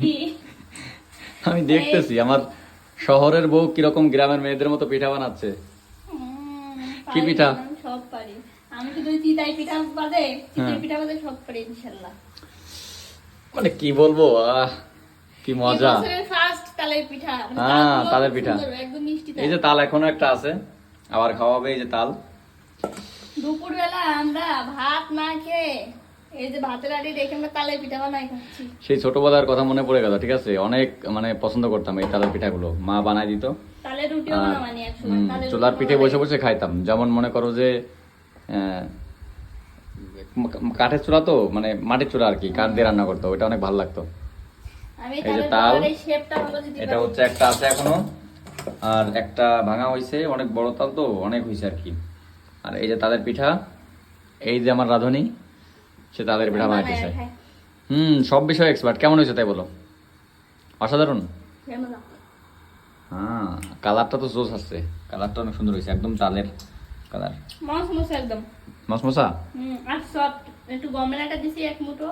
কি? আমি দেখতেছি আমার শহরের বউ কীরকম গ্রামের মেয়েদের মতো পিঠা বানাচ্ছে কি পিঠা? সব পারি আমি পিঠা বাদে হ্যাঁ। পিঠা বাদে সব পারি মানে কি বলব আহ কি মজা ফার্স্ট তালের পিঠা মানে হ্যাঁ, তালের পিঠা। একদম মিষ্টি এই যে তাল এখনও একটা আছে আবার খাওয়াবে এই যে তাল দুপুরবেলা আমরা ভাত না খেয়ে এই যে ভাতের আড়ি রেখে আমরা তালের পিঠা বানাই খাচ্ছি। সেই ছোটবেলার কথা মনে পড়ে গেল ঠিক আছে? অনেক মানে পছন্দ করতাম এই তালের পিঠাগুলো। মা বানাই দিত। তালের রুটিও আর, একসময় চুলার পিঠে বসে বসে খাইতাম। যেমন মনে করো যে কাঠের চুলা তো মানে মাটির চুলা আর কি কাঠ দিয়ে রান্না করতো ওটা অনেক ভালো লাগতো। এই যে তাল, এটা হচ্ছে একটা আছে এখনও আর একটা ভাঙা হয়েছে অনেক বড় তাল তো অনেক হয়েছে আর কি। আর এই যে তালের পিঠা এই যে আমার রাঁধুনি সে তাদের পিঠা বানাইতে চায় হুম সব বিষয়ে এক্সপার্ট কেমন হয়েছে তাই বলো? অসাধারণ। হ্যাঁ কালারটা তো জোস আসছে কালারটা অনেক সুন্দর হয়েছে একদম চালের কালার মাছ মশা একদম। মশমশা হুম, আর সফট একটু গমেলাটা দিছি এক মুঠো।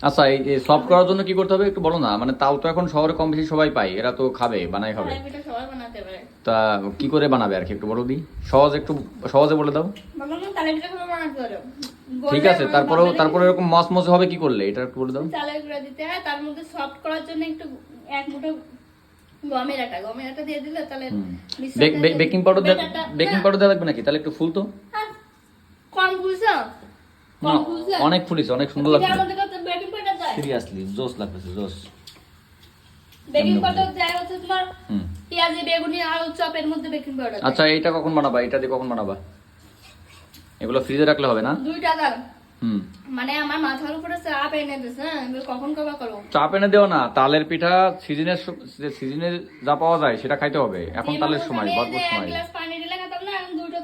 আচ্ছা এই সফট করার জন্য কি করতে হবে একটু বলো না? মানে তাল তো এখন শহরে কম বেশি সবাই পায় এরা তো খাবে বানাই খাবে। পারে। তা কি করে বানাবে আর কি একটু বলো দি? সহজ একটু সহজে বলে দাও। ঠিক আছে আমার তারপরেও তারপরে এরকম মসমস হবে কি করলে? এটা একটু বলে দাও। চালের গুঁড়া দিতে হয় তার মধ্যে সফট করার জন্য একটু এক মুঠো গমের আটা। গমের আটা দিয়ে দিলে তাহলে বেকিং পাউডার বেকিং পাউডার দেওয়া লাগবে নাকি? তাহলে একটু ফুল তো। বুঝছ কম বুঝছ অনেক ফুলিছে অনেক সুন্দর লাগছে। সিরিয়াসলি জোস লাগতেছে জোস বেকিং পাউডার দেয় হচ্ছে তোমার পেঁয়াজি বেগুনি আলু চপের মধ্যে বেকিং পাউডার আচ্ছা এইটা কখন বানাবা? এটা দিয়ে কখন বানাবা? এগুলো ফ্রিজে রাখলে হবে না? দুই টাকা হুম। মানে আমার মাথার উপরে চাপ এনে দিছে হ্যাঁ? কখন কবা করো? চাপ এনে দেও না। তালের পিঠা সিজনের সিজনে যা পাওয়া যায় সেটা খাইতে হবে। এখন তালের সময় ভরপুর সময়।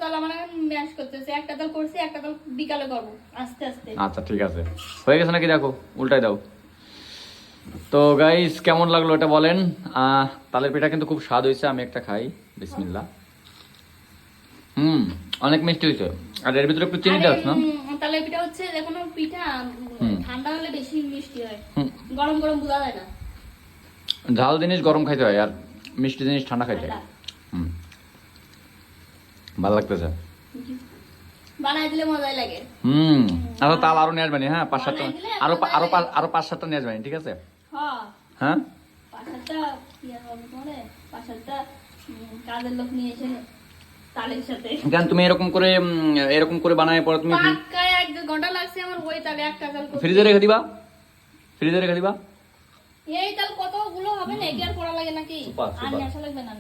তাল আমার ম্যাশ করতেছে। একটা করছি একটা তাল বিকালে করব আস্তে আস্তে। আচ্ছা ঠিক আছে। হয়ে গেছে নাকি? দেখো উল্টাই দাও। তো গাইস কেমন লাগল এটা বলেন? তালের পিঠা কিন্তু খুব স্বাদ হয়েছে আমি একটা খাই। বিসমিল্লাহ। হুম অনেক মিষ্টি হয়েছে। আর এর ভিতরে একটু চিনি দেওয়া না? তালের পিঠা হচ্ছে যে কোনো পিঠা ঠান্ডা হলে বেশি মিষ্টি হয়। গরম গরম বোঝা যায় না। ঝাল জিনিস গরম খাইতে হয় আর মিষ্টি জিনিস ঠান্ডা খাইতে হয়। হুম। ভালো লাগতেছে? বানাই দিলে মজাই লাগে। হুম। আচ্ছা তাল আরও নিয়ে আসবেনি হ্যাঁ? পাঁচ সাতটা আরও আরও আরও পাঁচ সাতটা নিয়ে আসবেনি ঠিক আছে? হ্যাঁ? কাজের লোক নিয়ে এসে তালের সাথে। তুমি এরকম করে এরকম করে বানায় পরে তুমি পাক্কায় এক ঘণ্টা লাগছে আমার ওই তালে ফ্রিজে রেখে দিবা? ফ্রিজে রেখে দিবা? এই তাল কতগুলো হবে না কি আর পড়া লাগে নাকি? আর। লাগবে না